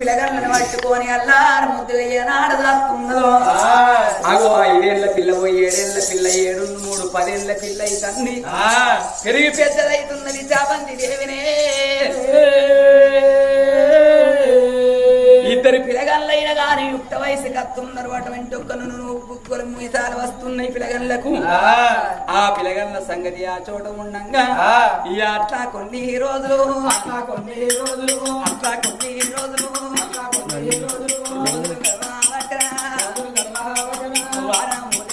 పిల్లగాళ్ళని పట్టుకొని అల్లారు ముద్దుగా ఏనాడు దాక్కున్నదో ఆ, ఐదేళ్ళ పిల్ల పోయి ఏడేళ్ళ పిల్ల ఏడు మూడు పదేళ్ళ పిల్ల ఆ, పెరిగి పెద్దదైతున్నది చాపంది దేవినే. ఇద్దరు పిల్లగాళ్ళైనా గాని యుక్త వయసు కత్తున్నారు అటువంటి ఒక్కను బుక్కులు మీసాలు వస్తున్నాయి పిల్లగాళ్ళకు ఆ, పిల్లగాళ్ళ సంగతి ఆ చోట ఉండంగా. ఈ అట్లా కొన్ని రోజులు. అట్లా కొన్ని రోజులు. అట్లా కొన్ని రోజులు. అట్లా కొన్ని రోజులు. గడవబట్టరా.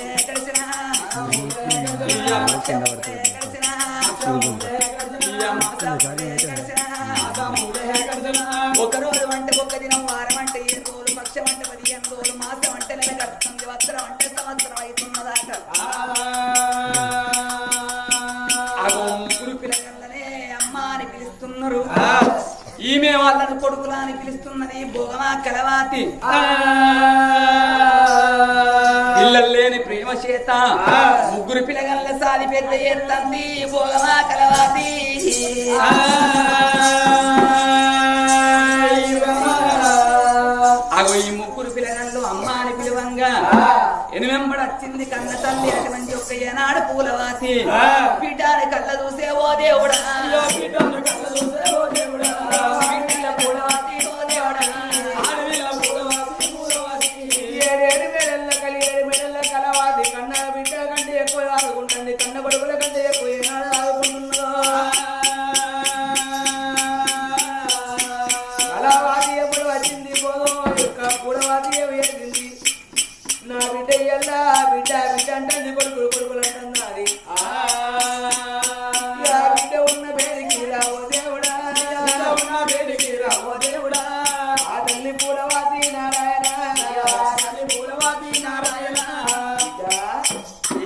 భోగమా కలవాతి. పిల్లలు లేని ప్రేమ చేత. ముగ్గురు పిల్లగల్ల సాది పెద్ద ఎత్తంది భోగమా కలవాతి. అగో ఈ ముగ్గురు పిల్లగళ్ళు అమ్మ అని పిలువంగా ఎనిమింబడి వచ్చింది కన్న తల్లి అటువంటి ఒక ఏనాడు పూలవాతి. బిడ్డాని కళ్ళ చూసే ఓ దేవుడా.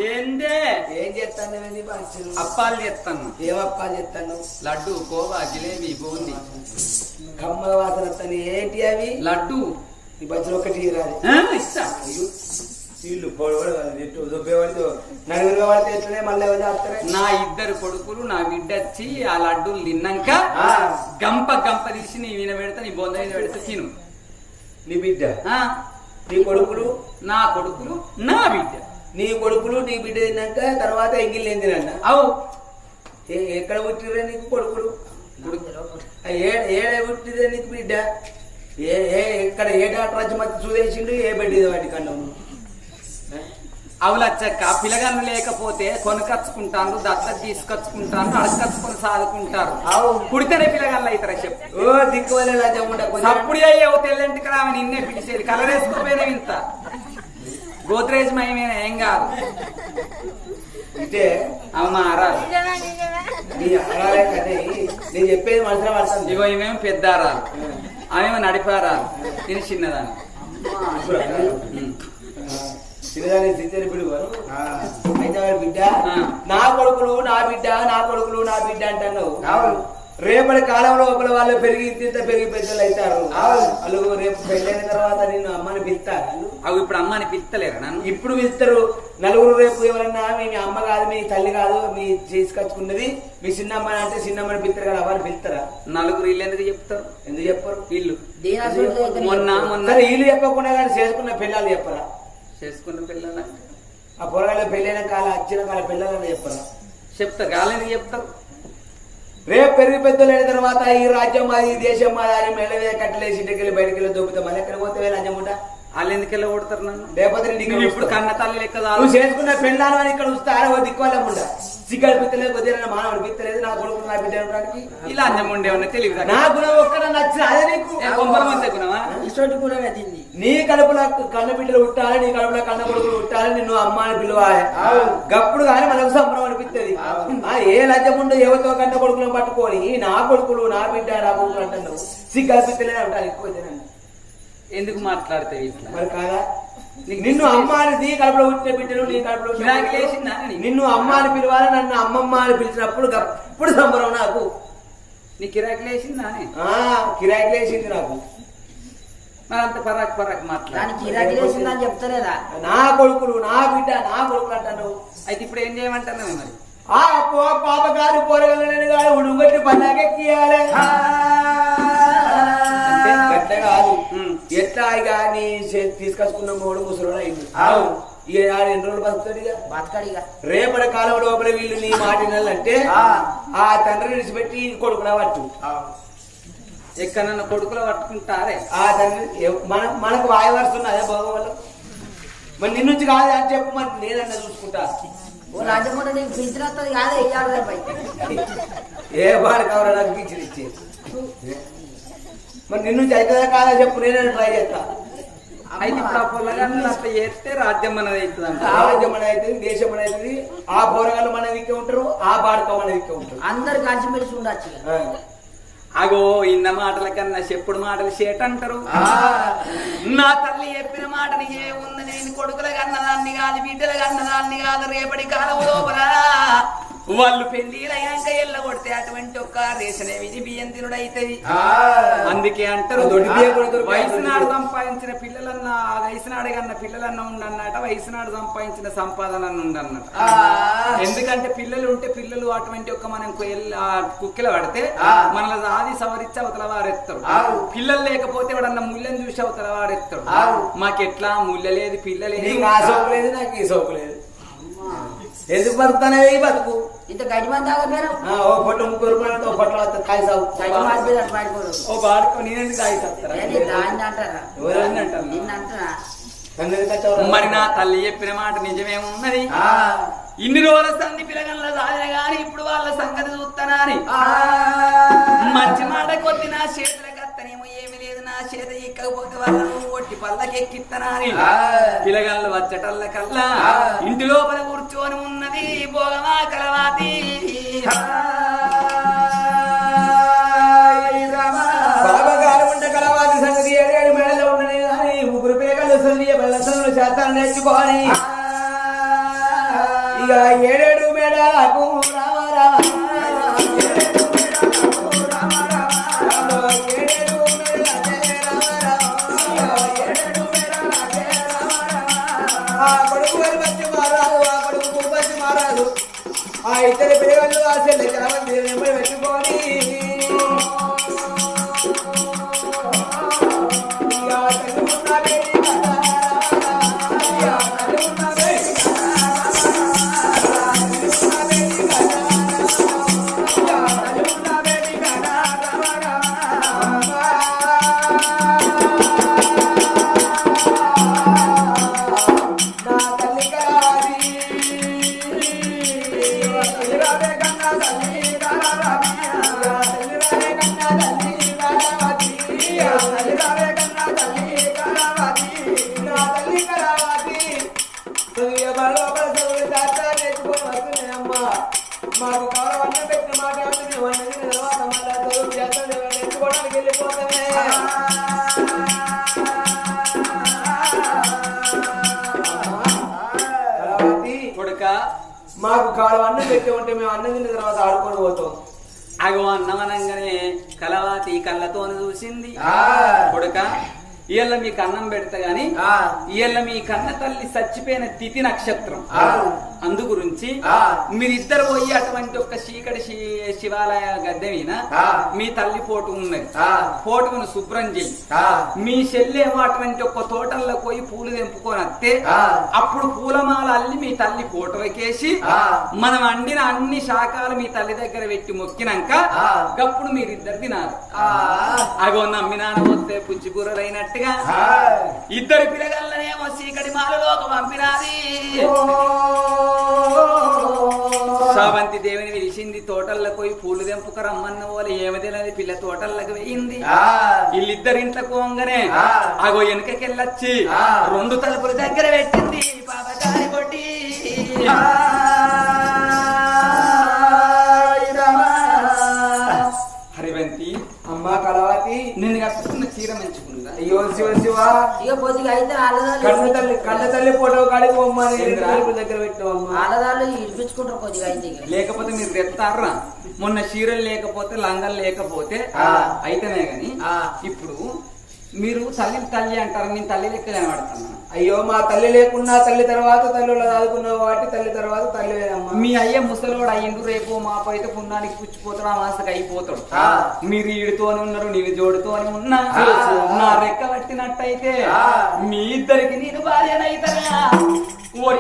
ఏందే? ఏం చేస్తాను అప్పాలు చేస్తాను ఏమప్పా చేస్తాను లడ్డు కోవా జిలేబీ బూంది. కమ్మల వాసన వస్తాను ఏంటి అవి? లడ్డు. ఈ పంచులు ఒకటి రాదు ఇస్తా. వీళ్ళు పొడవడు దుబ్బేవాడితో నలుగురు వాడితే ఎట్లనే మళ్ళీ ఎవరు చేస్తారే నా ఇద్దరు కొడుకులు నా బిడ్డ వచ్చి ఆ లడ్డూలు తిన్నాక. గంప గంప తీసి నీ వీణ పెడతా నీ బొంద మీద పెడితే తిను. నీ బిడ్డ? ఆ, నీ కొడుకులు? నా కొడుకులు నా బిడ్డ. నీ కొడుకులు నీ బిడ్డ తిన్నాక తర్వాత ఎంగిల్ ఏందిరన్న అవు. ఎక్కడ పుట్టిరే నీకు కొడుకులు? ఏ- ఏడ పుట్టిరే నీకు బిడ్డ? ఏ ఏ ఎక్కడ ఏ డాక్టర్ వచ్చి మధ్య చూసేసిండు? ఏ బిడ్డ వాటి కన్నా? అవులచ్చక్క పిల్లగాళ్ళు లేకపోతే కొనుకచ్చుకుంటాను దత్త తీసుకొచ్చుకుంటాను అడకచ్చుకొని సాదుకుంటారు. అవు. పుడితేనే పిల్లగాళ్ళు అవుతారా చెప్పు? ఓ దిక్కు వల్ల రాజ్యం ఉండ కొంచెం అప్పుడు అయ్యావు తెల్లంటికి రావని నిన్నే పిలిచేది కలర్ వేసుకోపోయినా ఇంత. గోద్రేజ్ మయమేనా ఏం కాదు. అంటే అమ్మా రాదు నీ కానీ నేను చెప్పేది మనసులో పడుతుంది ఇగో ఇవేమో పెద్ద ఆరాలు. ఆమెమో నడిపారాలు తిని చిన్నదాన్ని. పిలువారు అయితే బిడ్డ. నా కొడుకులు నా బిడ్డ నా కొడుకులు నా బిడ్డ అంటున్నావు. రేపటి కాలంలో ఒకరు వాళ్ళు పెరిగి ఇంత పెరిగి పెద్దలు అవుతారు. వాళ్ళు రేపు పెళ్ళైన తర్వాత నిన్ను అమ్మని పిలుస్తారు. అవి ఇప్పుడు అమ్మని పిలుస్తలేరా నన్ను? ఇప్పుడు పిలుస్తారు. నలుగురు రేపు ఎవరన్నా మీ మీ అమ్మ కాదు మీ తల్లి కాదు మీ తీసుకొచ్చుకున్నది మీ చిన్నమ్మ అంటే చిన్నమ్మని పిలుస్తారు కదా అవన్నీ పిలుస్తారా? నలుగురు ఇల్లు ఎందుకు చెప్తారు? ఎందుకు చెప్పరు? ఇల్లు. దీనాసురుడు మొన్న మొన్న వీళ్ళు చెప్పకుండా కానీ చేసుకున్న పిల్లలు చెప్పరా? చేసుకున్న పిల్లల? ఆ పొరగాళ్ళ పెళ్ళైన కాల వచ్చిన కాల పిల్లలని చెప్పరా? చెప్తారు. కాలేదని చెప్తారు? రేపు పెరిగి పెద్దలైన తర్వాత ఈ రాజ్యం మాది ఈ దేశం మాది అని మెల్లవే కట్టలేసి ఇంటికి వెళ్ళి బయటికి వెళ్ళి దొబ్బుతాం. మళ్ళీ ఎక్కడ పోతే రాజ్యం ఉంటా వాళ్ళు ఎందుకు వెళ్ళి కొడతారు నన్ను? లేకపోతే నేను ఇప్పుడు. కన్న తల్లి లెక్క. నువ్వు చేసుకున్న పెళ్ళాను అని ఇక్కడ వస్తే ఆరవ దిక్కువల్లం ఉండ సిగ్గలు పిత్తలేదు కొద్దిగా మానవుడు పిత్తలేదు నా కొడుకు నా బిడ్డ ఉండడానికి ఇలా అంజం ఉండేవన్న తెలివి నా గుణం ఒక్కడ నచ్చిన అదే నీకు. కొంపల మంది గుణమా? కూడా పెట్టింది నీ కడుపులో కన్న బిడ్డలు పుట్టాలి నీ కడుపులో కన్న కొడుకులు పుట్టాలి నిన్ను అమ్మ అని పిలవాలి గప్పుడు కానీ మనకు సంబరం అనిపిస్తుంది ఆ ఏ లజ్జముండో ఏవతో కన్న కొడుకులను పట్టుకొని నా కొడుకులు నా బిడ్డ నా కొడుకులు అంటున్నావు. సిగ్గు పిత్తలే అంటారు ఎక్కువ ఎందుకు మాట్లాడతావు ఇట్లా? మరి కాదా? నిన్ను అమ్మ అని నీ కడుపులో పుట్టిన బిడ్డలు నీ కడుపులో కిరాకి లేచిందా? నిన్ను అమ్మ అని పిలవాలి నన్ను అమ్మమ్మ అని పిలిచినప్పుడు అప్పుడు సంబరం నాకు. నీ కిరాకి లేచిందా కిరాయి లేచింది నాకు. మరి అంత పరాక్ పరాక్ మాట్లాడు. దానికి గిరాకీ లేచిందని చెప్తలేదా? నా కొడుకులు నా బిడ్డ నా కొడుకులు అంటాను. అయితే ఇప్పుడు ఏం చేయమంటాను మరి? ఆ పాప గారు పోరగలని గారు ఉడుగొట్టి పన్నాకెక్కియాలి అంటే గట్ల కాదు. ఎట్లా ఇక నీ తీసుకొచ్చుకున్న మూడు ముసలోడు అయింది అవు. ఇక ఆడు ఎన్ని రోజులు బతుకుతాడు ఇక. బతకడిగా రేపటి కాలం లోపల వీళ్ళు నీ మాట వినాలంటే ఆ. తండ్రిని విడిచిపెట్టి కొడుకున పట్టు. ఎక్కడన్నా కొడుకులో పట్టుకుంటారే? ఆ తండ్రి మన మనకు వాయి వరుస అదే భగవాన్ మరి నిన్ను నుంచి కాదు అని చెప్పు మరి నేనన్నా చూసుకుంటా. ఏ వాడు కావాలి నాకు పిక్చర్ ఇచ్చి మరి నిన్ను అవుతుందా కాదా చెప్పు నేనన్నా ట్రై చేస్తా. అయితే ఇప్పుడు ఆ పొలగాన్ని అట్లా చేస్తే రాజ్యం మనది అవుతుందంట. రాజ్యం మన అవుతుంది దేశం మన అవుతుంది ఆ పోరగాళ్ళు మన దిక్కే ఉంటారు ఆ బాడక మన దిక్కే ఉంటారు. అందరు కలిసిమెలిసి ఉండొచ్చు. అగో ఇన్న మాటల కన్నా చెప్పుడు మాటలు చేట అంటారు. నా తల్లి చెప్పిన మాట నీకే ఉంది? నేను కొడుకుల కన్నదాన్ని కాదు బిడ్డల కన్నదాన్ని కాదు రేపటి కాలం లోపల. వాళ్ళు పెళ్ళిలైనాక ఎల్ల కొడితే అటువంటి ఒక్క రేషన్ విధి బియ్యం తినుడైతది. అందుకే అంటారు దొరకదు. వయసునాడు సంపాదించిన పిల్లలన్నా వయసునాడు కన్నా పిల్లలన్నా ఉండన్నట వయసునాడు సంపాదించిన సంపాదన ఉండన్నట ఎందుకంటే పిల్లలు ఉంటే పిల్లలు అటువంటి ఒక మనం కుక్కిల పడితే మనల్ని ఆది సవరించి అవతల వారెత్తారు. పిల్లలు లేకపోతే ఎవడన్నా ముళ్ళని చూసి అవతల వారెత్తాడు మాకెట్లా ముళ్ళ లేదు పిల్ల లేదు నీకు ఈ సోకు లేదు. ఎందుకు బతుకుతానే ఈ బతుకు? ఇంత గడ్డి మంది తాగపోయారు ఓ ముగ్గురు ఓ పొట్ల కాయ సాగు గడ్డి ఓ బాడుకో నేనెందుకు తాగిస్తారా ఏంది దాన్ని అంటారా? ఎవరన్నా అంటారు? నిన్న అంటారా? నన్ను ఎందుకు వచ్చావురా? మరి నా తల్లి చెప్పిన మాట నిజమేమున్నది? ఇన్ని రోజుల సంధి పిల్లగల్ల సాధిన గాని ఇప్పుడు వాళ్ళ సంగతి చూస్తానని మంచి మాట కొద్ది నా చేతుల చేత ఎక్కకపోతే వాళ్ళను ఒట్టి పల్లకెక్కిత్తనాని. పిల్లగాళ్ళు వచ్చటల్ల కల్లా ఇంటి లోపల కూర్చొని ఉన్నది భోగమా కలవాతి. శాతాన్ని నేర్చుకోని ఇక ఏడేడు మేడాలకు రామ రామ ఇద్దరి పిల్లలు ఆ చెల్లె చావంతి మాకు కాలం అన్నం పెట్టి ఉంటే మేము అన్నం తిన్న తర్వాత ఆడుకొని పోతాం. అగో అన్నమనంగానే కలవాతి కళ్ళతోని చూసింది. కొడుక ఇయ్యాల మీకు అన్నం పెడతా గాని ఇయ్యాల మీ కన్న తల్లి చచ్చిపోయిన తిథి నక్షత్రం. అందు గురించి మీరిద్దరు పోయి అటువంటి ఒక చీకటి శివాలయ గద్దె మీద మీ తల్లి పోటు ఉన్నది. పోటును శుభ్రం చెయ్యి మీ చెల్లెమో అటువంటి ఒక తోటల్లో పోయి పూలు తెంపుకొని వస్తే అప్పుడు పూలమాల అల్లి మీ తల్లి ఫోటో ఎక్కేసి మనం అండిన అన్ని శాఖలు మీ తల్లి దగ్గర పెట్టి మొక్కినాక అప్పుడు మీరిద్దరు తినాలి. అగో నమ్మినాన వస్తే పుచ్చికూరలైనట్టుగా ఇద్దరు పిల్లగల్లనేమో చీకటి మాలలోకి పంపినాది. రమ్మన్న వాళ్ళు ఏమదినది పిల్ల తోటల్లోకి వేయింది. వీళ్ళిద్దరు ఇంట్లో పోంగనే అగో వెనకకెళ్ళొచ్చి రెండు తలుపుల దగ్గర పెట్టింది. పాపకారి కొట్టి. శివ శివ ఇక పొద్దుగా అయితే కన్న ఆడదాళ్ళు తల్లి కన్న తల్లి ఫోటో కాడికి? తలుపుల దగ్గర పెట్టామమ్మా ఇడిపించుకుంటారు అయితే. లేకపోతే మీరు తెస్తారా మొన్న చీరలు లేకపోతే లంగలు లేకపోతే. అయితేనే గాని ఆ. ఇప్పుడు మీరు తల్లి తల్లి అంటారు నేను తల్లి లెక్క కనబడుతున్నా అయ్యో మా తల్లి లేకున్నా తల్లి తర్వాత తల్లి చదువుకున్నావు కాబట్టి తల్లి తర్వాత తల్లి వేదమ్మా మీ అయ్య ముసలోడు అయ్యిండు రేపు మాపు అయితే పున్నానికి పుచ్చిపోతాడు ఆ మాసకి అయిపోతాడు. మీరు ఈడుతోని ఉన్నారు నేను జోడుతోని ఉన్నా. నా రెక్క పట్టినట్టయితే ఆ. మీ ఇద్దరికి నేను భార్యనైతరా ఓరి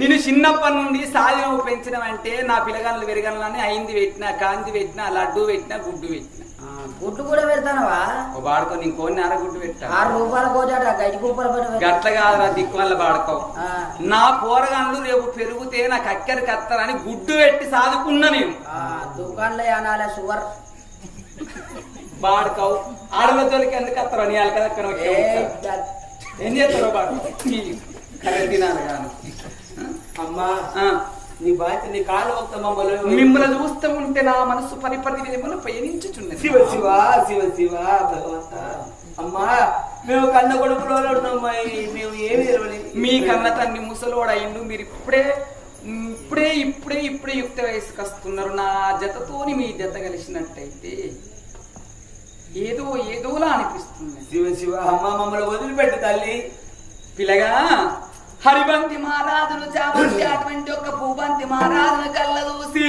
నేను చిన్నప్పటి నుండి సాధి నువ్వు పెంచినవంటే నా పిల్లగాళ్ళు పెరగలని అయింది పెట్టినా కాంతి పెట్టినా లడ్డు పెట్టినా గుడ్డు పెట్టినా. గుడ్డు కూడా పెడతానవా? బాడుకో నేను కోని అరగుడ్డు పెట్టా. ఆరు రూపాయల కోటాట గడ్డి రూపాయల. గట్ల కాదురా దిక్కు వల్ల బాడుకో ఆ, నా పోరగాళ్ళు రేపు పెరిగితే నాకు అక్కడికి కత్తారని గుడ్డు పెట్టి సాదుకున్నా నేను. దుకాణంలో అనాలే షుగర్. బాడుకోవు ఆడల తోలికి ఎందుకు వస్తారు నీ అలకదక్కన ఏ, ద- ఏం చేస్తారో కరెక్ట్ తినాలి అమ్మా ఆ. నీ బాధ్యత నీ కాళ్ళు ఒక్క మమ్మల్ని మిమ్మల్ని చూస్తూ ఉంటే నా మనసు పరిపరి విధములు పయనించుచున్నది. శివ శివ శివ శివ భగవంత. అమ్మా మేము కన్న కొడుకులో ఉన్నామా మేము ఏమి తెలవని. మీ కన్న తన్ని ముసలోడయిండు మీరు ఇప్పుడే ఇప్పుడే ఇప్పుడే ఇప్పుడే యుక్త వయసుకు వస్తున్నారు. నా జతతోని మీ జత కలిసినట్టయితే. ఏదో ఏదోలా అనిపిస్తుంది. శివ శివ అమ్మ మమ్మల్ని వదిలిపెట్టు తల్లి. పిల్లగా హరిబంతి మహారాజులు చావంతి అటువంటి ఒక భూబంతి మహారాజును కళ్ళ చూసి.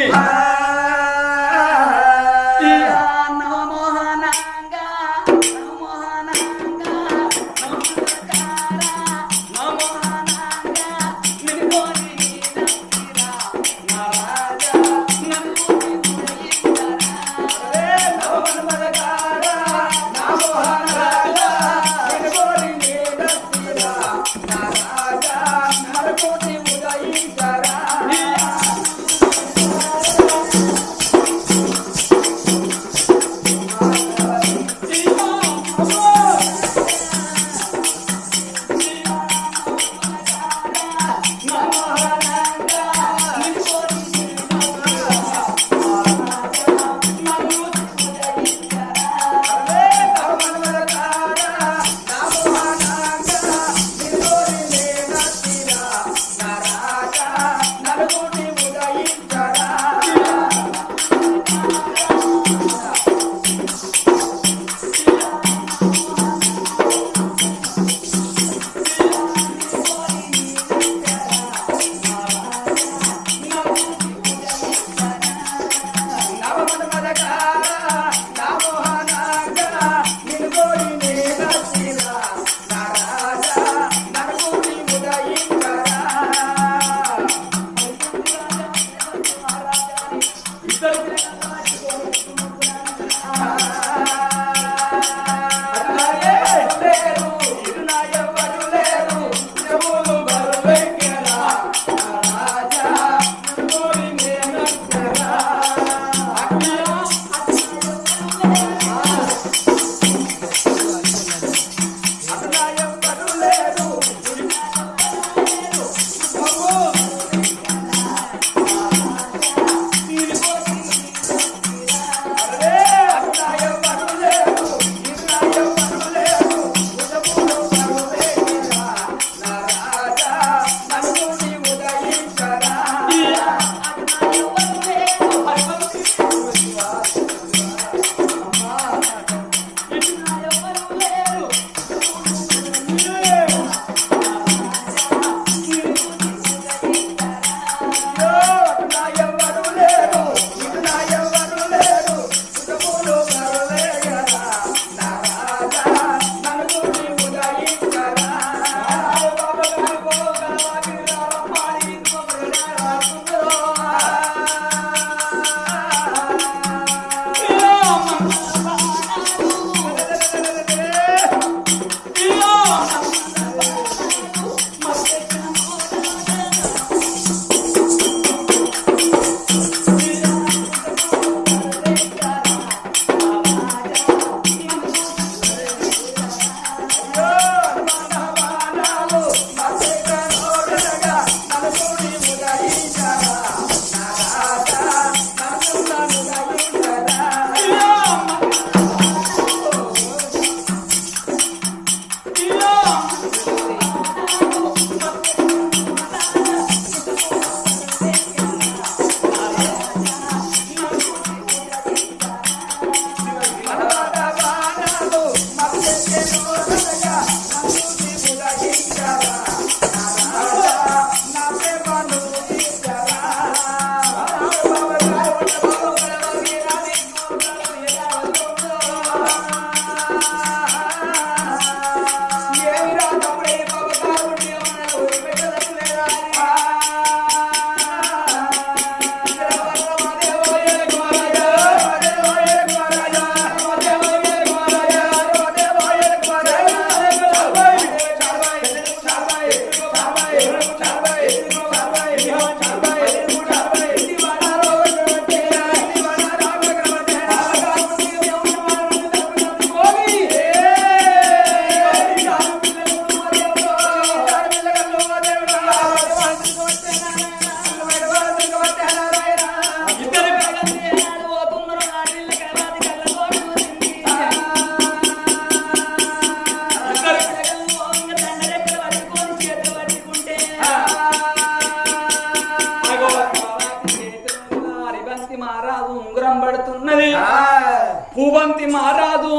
పూబంతి మారాదు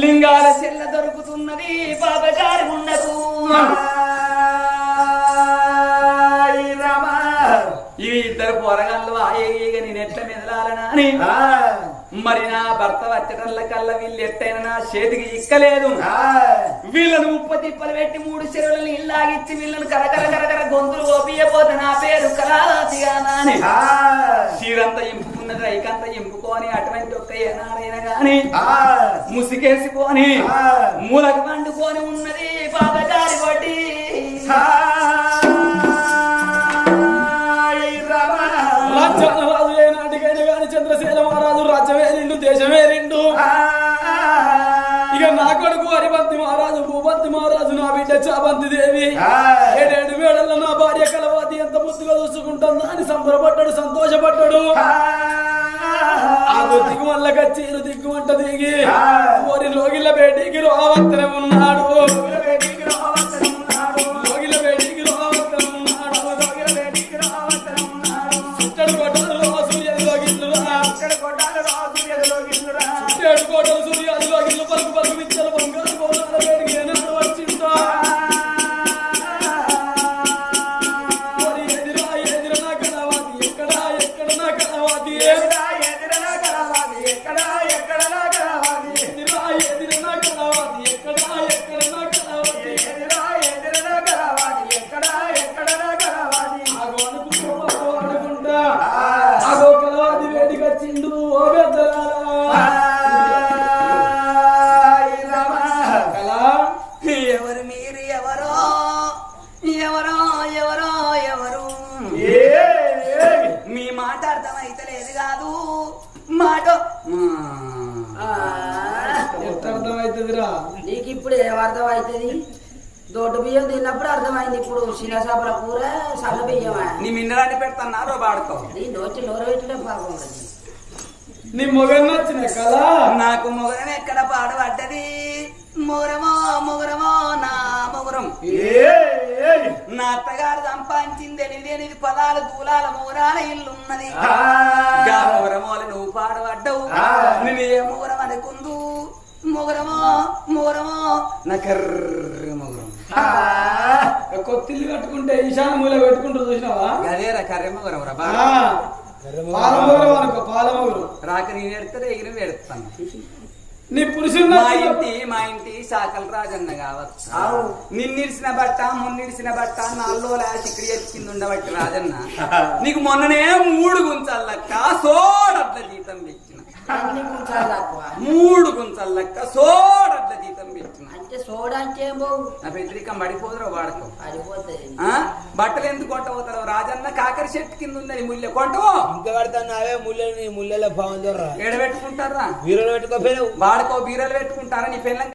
లింగాల చెల్ల దొరుకుతున్నది పాపగారి ఉండకు ఈ ఇద్దరు పోరగాళ్ళు ఆయేగా నేను ఎట్ల మెదలాలనా అని. మరి నా భర్త వచ్చటంల కల్లా వీళ్ళు ఎట్టయినా నా చేతికి ఇక్కలేదు. వీళ్ళను ఉప్పు తిప్పలు పెట్టి మూడు చెరువులను ఇల్లాగిచ్చి వీళ్ళను కరకర కరకర గొంతులు ఓపియపోతే నా పేరు అని. చీరంతా ఇంపుకున్నది రైకంతా ఇంపుకొని అటువంటి ఒక్క ఏనాడైనా గాని ముసిగేసుకొని మూలకు పండుకొని ఉన్నది పాపగారి వడ్డీ. రాజ్యాల రాజు ఏ నాటికైనా గాని చంద్రశీల మహారాజు రాజ్యమే రెండు దేశమే రెండు ఇక నా కొడుకు మహారాజు భూపంతి మహారాజు నా బిడ్డ చాబంతి దేవి. ఏడేడు వేళల్లో నా భార్య కలవాతి ఎంత ముద్దుగా చూసుకుంటుందా అని సంబరపడ్డాడు సంతోషపడ్డాడు. కచ్చీరు దిగ్గుమంట దిగి ఓరి లోగిల బేటికి రోవంతనే ఉన్నాడు. కొట్టలు రో సూర్యుడిలో గిల్లురా. ఏడు కోటలు సూర్యాదిలో గిల్లు. పలుకు పలుకు విచ్చలు బంగారు మాట. ఎట్ట అర్థమవుతుందిరా? నీకు ఇప్పుడు ఏం అర్థం అవుతుంది దొడ్డు బియ్యం తిన్నప్పుడు అర్థమైంది ఇప్పుడు శిలసాపల కూర సన్న బియ్యమా? నీ మిన్నరాన్ని పెడతాన్నారో వాడుకో. నీ నోటి నోరు పెట్టడం బాగుంటుంది నీ మొగన్ నచ్చిన కళ నాకు మొగరం ఎక్కడ పాడబడ్డది మొగరమో మొగరమో నా మొగరం నా అత్తగారు సంపాదించింది ఎనిమిది ఎనిమిది పదాలు దూలాల మొగరాల ఇల్లున్నది మొగరమోలు నువ్వు పాడబడ్డవు. నేను ఏ మొగరం అనుకుందు? మొగరమో మొగరమో నా కర్ర మొగరం కొత్తిల్లు కట్టుకుంటే ఈశాన మూల పెట్టుకుంటూ చూసినావా? అదేరా కర్రె మొగరం రా ఆ, పాలమొగరు అనుకో పాలమొగరు రాక నేను ఎడతాడు ఎగిరి ఎడతాను నీ పురుషుడు మా ఇంటి మా ఇంటి శాఖల రాజన్న కావచ్చు. నిన్నిడిసిన బట్ట మొన్నిడిసిన బట్ట నాలుగో లాసి ఇక్కడ ఎత్తింది ఉండబట్టి రాజన్న. నీకు మొన్ననే మూడు గుంచాలక్క సోడట్ల జీతం తక్కువ మూడు గుంచాలక్క సోడట్ల జీతం పెట్టిన. అంటే సోడా అంటే నా పెద్దరికం పడిపోదురో వాడకం? బట్టలు ఎందుకు కొంటపోతారు రాజన్న కాకర చెట్టు కింద ఉన్నది ముల్లె కొంటవో? ఇంకా కడతాను అవే ముళ్ళని ముళ్ళలో బాగుందర్రా. ఏడబెట్టుకుంటారా వీరలు పెట్టుకోపోయావు వాడుకో బీరలు పెట్టుకుంటారా? నీ పిల్లలు